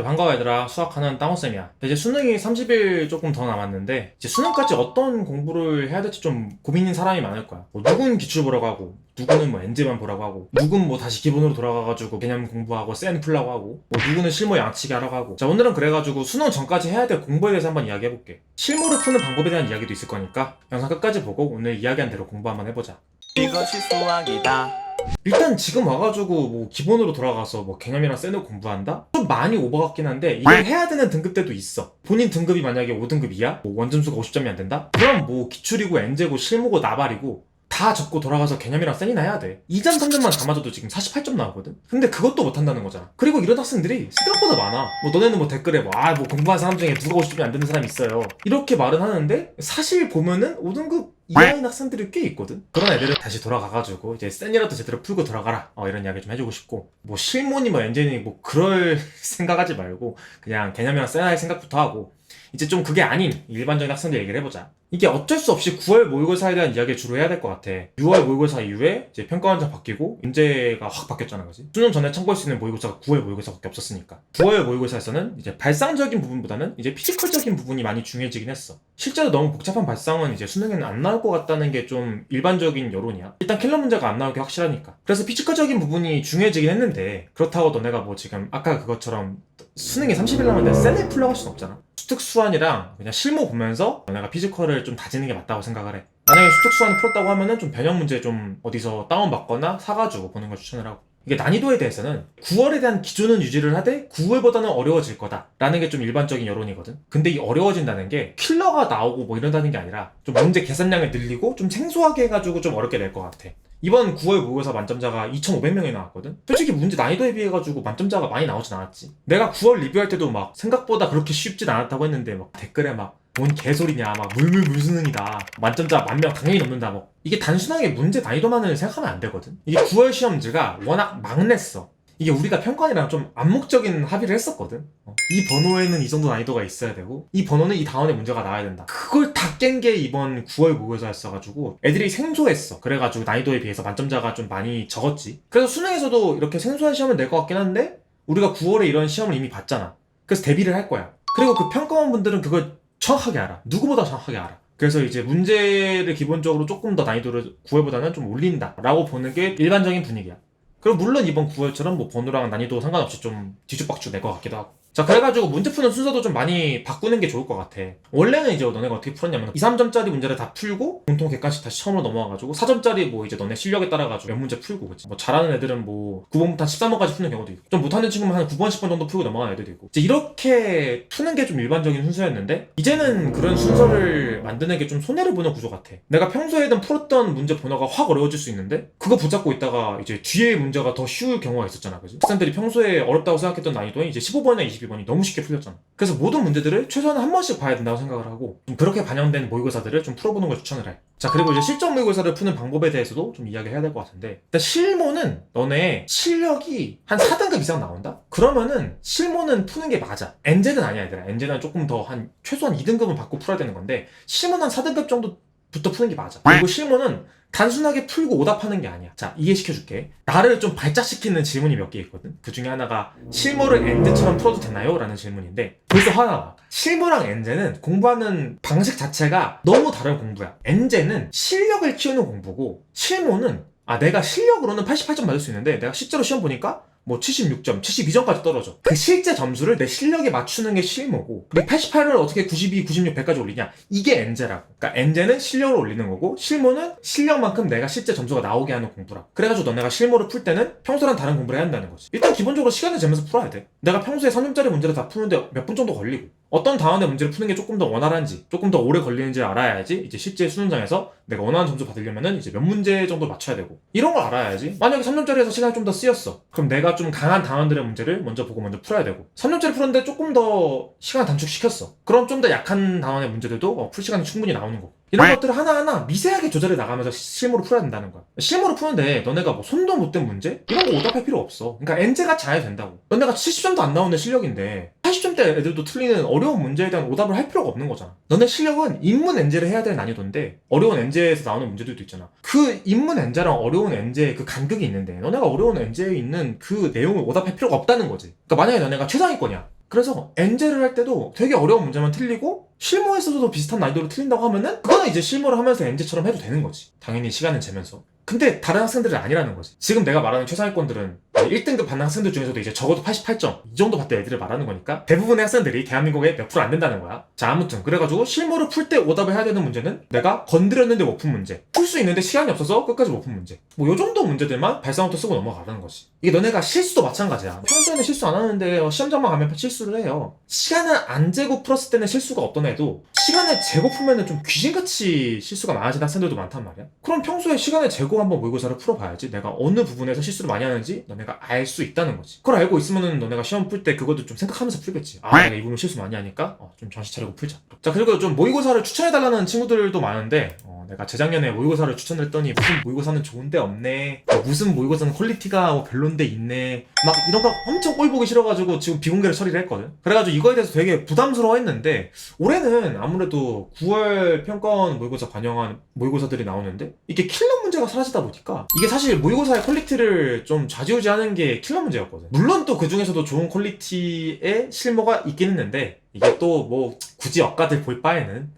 자, 반가워 얘들아. 수학하는 땅호쌤이야. 이제 수능이 30일 조금 더 남았는데, 이제 수능까지 어떤 공부를 해야 될지 좀 고민인 사람이 많을 거야. 뭐, 누군 기출 보라고 하고, 누구는 뭐 엔제만 보라고 하고, 누군 뭐 다시 기본으로 돌아가가지고 개념 공부하고 센 풀라고 하고, 뭐 누구는 실무 양치기 하라고 하고. 자, 오늘은 그래가지고 수능 전까지 해야 될 공부에 대해서 한번 이야기해볼게. 실무를 푸는 방법에 대한 이야기도 있을 거니까, 영상 끝까지 보고 오늘 이야기한 대로 공부 한번 해보자. 이것이 수학이다. 일단 지금 와가지고 뭐 기본으로 돌아가서 뭐 개념이랑 센을 공부한다? 좀 많이 오버 같긴 한데 이걸 해야 되는 등급대도 있어 본인 등급이 만약에 5등급 이야? 뭐 원점수가 50점이 안 된다? 그럼 뭐 기출이고 엔제고 실무고 나발이고 다 적고 돌아가서 개념이랑 센이나 해야 돼. 2점 3점만 다 맞아도 지금 48점 나오거든? 근데 그것도 못한다는 거잖아. 그리고 이런 학생들이 생각보다 많아. 뭐 너네는 뭐 댓글에 뭐 아 뭐 공부한 사람 중에 누가 50점이 안 되는 사람이 있어요. 이렇게 말은 하는데 사실 보면은 5등급 이하인 학생들이 꽤 있거든? 그런 애들은 다시 돌아가가지고 이제 센이라도 제대로 풀고 들어가라. 어, 이런 이야기 좀 해주고 싶고. 뭐 실무니 뭐 엔진이 뭐 그럴 생각하지 말고 그냥 개념이랑 센할 생각부터 하고. 이제 좀 그게 아닌 일반적인 학생들 얘기를 해보자. 이게 어쩔 수 없이 9월 모의고사에 대한 이야기를 주로 해야 될 것 같아. 6월 모의고사 이후에 이제 평가 원장 바뀌고 문제가 확 바뀌었잖아, 그지? 수능 전에 참고할 수 있는 모의고사가 9월 모의고사밖에 없었으니까. 9월 모의고사에서는 이제 발상적인 부분보다는 이제 피지컬적인 부분이 많이 중요해지긴 했어. 실제로 너무 복잡한 발상은 이제 수능에는 안 나올 것 같다는 게 좀 일반적인 여론이야. 일단 킬러 문제가 안 나올 게 확실하니까. 그래서 피지컬적인 부분이 중요해지긴 했는데 그렇다고 너네가 뭐 지금 아까 그것처럼 수능이 30일 남았는데 풀려고 할순 없잖아. 수특 수완이랑 그냥 실무 보면서 너네가 피지컬을 좀 다지는 게 맞다고 생각을 해. 만약에 수특 수완을 풀었다고 하면은 좀 변형 문제 좀 어디서 다운받거나 사가지고 보는 걸 추천을 하고. 이게 난이도에 대해서는 9월에 대한 기준은 유지를 하되 9월보다는 어려워질 거다라는 게 좀 일반적인 여론이거든. 근데 이 어려워진다는 게 킬러가 나오고 뭐 이런다는 게 아니라 좀 문제 계산량을 늘리고 좀 생소하게 해가지고 좀 어렵게 될것 같아. 이번 9월 모의고사 만점자가 2,500명이 나왔거든? 솔직히 문제 난이도에 비해가지고 만점자가 많이 나오진 않았지. 내가 9월 리뷰할 때도 막 생각보다 그렇게 쉽진 않았다고 했는데 막 댓글에 막 뭔 개소리냐 막 물물 물 수능이다 만점자 만명 당연히 넘는다 뭐 이게 단순하게 문제 난이도만을 생각하면 안 되거든 이게 9월 시험지가 워낙 막 냈어 이게 우리가 평가원이랑 좀 암묵적인 합의를 했었거든. 어, 이 번호에는 이 정도 난이도가 있어야 되고, 이 번호는 이 다음에 문제가 나와야 된다. 그걸 다 깬 게 이번 9월 모의고사였어가지고, 애들이 생소했어. 그래가지고 난이도에 비해서 만점자가 좀 많이 적었지. 그래서 수능에서도 이렇게 생소한 시험을 낼 것 같긴 한데, 우리가 9월에 이런 시험을 이미 봤잖아. 그래서 대비를 할 거야. 그리고 그 평가원 분들은 그걸 정확하게 알아. 누구보다 정확하게 알아. 그래서 이제 문제를 기본적으로 조금 더 난이도를 9월보다는 좀 올린다 라고 보는 게 일반적인 분위기야. 그럼 물론 이번 9월처럼 뭐 번호랑 난이도 상관없이 좀 뒤죽박죽 낼 것 같기도 하고. 자, 그래가지고 문제 푸는 순서도 좀 많이 바꾸는 게 좋을 것 같아. 원래는 이제 너네가 어떻게 풀었냐면 2, 3점짜리 문제를 다 풀고 공통 객관식 다시 처음으로 넘어와가지고 4점짜리 뭐 이제 너네 실력에 따라가지고 몇 문제 풀고 그치. 뭐 잘하는 애들은 뭐 9번부터 한 13번까지 푸는 경우도 있고 좀 못하는 친구는 한 9번, 10번 정도 풀고 넘어가는 애들도 있고 이제 이렇게 푸는 게 좀 일반적인 순서였는데 이제는 그런 순서를 만드는 게 좀 손해를 보는 구조 같아. 내가 평소에든 풀었던 문제 번호가 확 어려워질 수 있는데 그거 붙잡고 있다가 이제 뒤에 문제가 더 쉬울 경우가 있었잖아. 그지? 학생들이 평소에 어렵다고 생각했던 난이도는 이제 15번이나 22번이 너무 쉽게 풀렸잖아. 그래서 모든 문제들을 최소한 한 번씩 봐야 된다고 생각을 하고 좀 그렇게 반영된 모의고사들을 좀 풀어보는 걸 추천을 해. 자 그리고 이제 실전 모의고사를 푸는 방법에 대해서도 좀 이야기를 해야 될 것 같은데 일단 실무는 너네 실력이 한 4등급 이상 나온다? 그러면은 실무는 푸는 게 맞아. 엔제는 아니야 얘들아. 엔제는 조금 더 한 최소한 2등급은 받고 풀어야 되는 건데 실무는 한 4등급 정도 부터 푸는 게 맞아. 그리고 실무는 단순하게 풀고 오답하는 게 아니야. 자, 이해시켜줄게. 나를 좀 발작시키는 질문이 몇 개 있거든. 그 중에 하나가 실무를 엔제처럼 풀어도 되나요? 라는 질문인데 벌써 화가 나. 실무랑 엔제는 공부하는 방식 자체가 너무 다른 공부야. 엔제는 실력을 키우는 공부고 실무는 아 내가 실력으로는 88점 맞을 수 있는데 내가 실제로 시험 보니까 뭐 76점, 72점까지 떨어져. 그 실제 점수를 내 실력에 맞추는 게 실무고, 그 88을 어떻게 92, 96, 100까지 올리냐? 이게 엔제라고. 그러니까 엔제는 실력을 올리는 거고, 실무는 실력만큼 내가 실제 점수가 나오게 하는 공부라. 그래가지고 너네가 실무를 풀 때는 평소랑 다른 공부를 해야 한다는 거지. 일단 기본적으로 시간을 재면서 풀어야 돼. 내가 평소에 3점짜리 문제를 다 푸는데 몇 분 정도 걸리고, 어떤 단원의 문제를 푸는 게 조금 더 원활한지, 조금 더 오래 걸리는지 알아야지, 이제 실제 수능장에서 내가 원하는 점수 받으려면은 이제 몇 문제 정도 맞춰야 되고, 이런 걸 알아야지. 만약에 3점짜리에서 시간이 좀 더 쓰였어. 그럼 내가 좀 강한 단원들의 문제를 먼저 보고 먼저 풀어야 되고, 3점짜리 풀었는데 조금 더 시간 단축시켰어. 그럼 좀 더 약한 단원의 문제들도 어, 풀 시간이 충분히 나오는 거고. 이런 것들을 하나하나 미세하게 조절해 나가면서 시- 실무로 풀어야 된다는 거야. 실무로 푸는데 너네가 뭐 손도 못 댄 문제? 이런 거 오답할 필요 없어. 그러니까 엔제가 잘 된다고. 너네가 70점도 안 나오는 실력인데 80점대 애들도 틀리는 어려운 문제에 대한 오답을 할 필요가 없는 거잖아. 너네 실력은 인문 엔제를 해야 될 난이도인데 어려운 엔제에서 나오는 문제들도 있잖아. 그 인문 엔제랑 어려운 엔제의 그 간극이 있는데 너네가 어려운 엔제에 있는 그 내용을 오답할 필요가 없다는 거지. 그러니까 만약에 너네가 최상위권이야. 그래서 엔젤을 할 때도 되게 어려운 문제만 틀리고 실무에서도 비슷한 난이도로 틀린다고 하면은 그거는 이제 실무를 하면서 엔젤처럼 해도 되는 거지. 당연히 시간은 재면서. 근데 다른 학생들은 아니라는 거지. 지금 내가 말하는 최상위권들은 1등급 받는 학생들 중에서도 이제 적어도 88점 이 정도 받던 애들을 말하는 거니까 대부분의 학생들이 대한민국에 몇 프로 안 된다는 거야. 자 아무튼 그래가지고 실무를 풀 때 오답을 해야 되는 문제는 내가 건드렸는데 못 푼 문제, 풀 수 있는데 시간이 없어서 끝까지 못 푼 문제. 뭐 요 정도 문제들만 발상부터 쓰고 넘어가라는 거지. 이게 너네가 실수도 마찬가지야. 평소에는 실수 안 하는데 어, 시험장만 가면 실수를 해요. 시간을 안 재고 풀었을 때는 실수가 없던 애도 시간을 재고 풀면은 좀 귀신같이 실수가 많아진 학생들도 많단 말이야. 그럼 평소에 시간을 재고 한번 모의고사를 풀어봐야지. 내가 어느 부분에서 실수를 많이 하는지 너네가 알 수 있다는 거지. 그걸 알고 있으면은 너네가 시험 풀 때 그것도 좀 생각하면서 풀겠지. 아, 내가 이 부분 실수 많이 하니까 어, 좀 정신 차리고 풀자. 자, 그리고 좀 모의고사를 추천해달라는 친구들도 많은데 어, 내가 재작년에 모의고사를 추천했더니 무슨 모의고사는 좋은데 없네. 어, 무슨 모의고사는 퀄리티가 뭐 별론데 있네. 막 이런 거 엄청 꼴 보기 싫어가지고 지금 비공개를 처리를 했거든. 그래가지고 이거에 대해서 되게 부담스러워했는데 올해는 아무래도 9월 평가원 모의고사 반영한 모의고사들이 나오는데 이게 킬러 문제가 사라지다 보니까 이게 사실 모의고사의 퀄리티를 좀 좌지우지하는 게 킬러 문제였거든. 물론 또 그 중에서도 좋은 퀄리티의 실무가 있긴 했는데 이게 또 뭐 굳이 엇가들 볼 바에는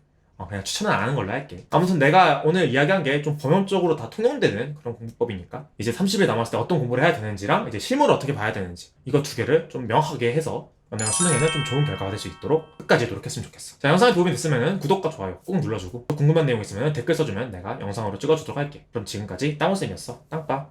어, 그냥 추천은 안 하는 걸로 할게. 아무튼 내가 오늘 이야기한 게 좀 범용적으로 다 통용되는 그런 공부법이니까 이제 30일 남았을 때 어떤 공부를 해야 되는지랑 이제 실무를 어떻게 봐야 되는지 이거 두 개를 좀 명확하게 해서 내가 수능에는 좀 좋은 결과가 될 수 있도록 끝까지 노력했으면 좋겠어. 자, 영상이 도움이 됐으면 구독과 좋아요 꼭 눌러주고 또 궁금한 내용 있으면 댓글 써주면 내가 영상으로 찍어주도록 할게. 그럼 지금까지 땅호쌤이었어. 땅빠.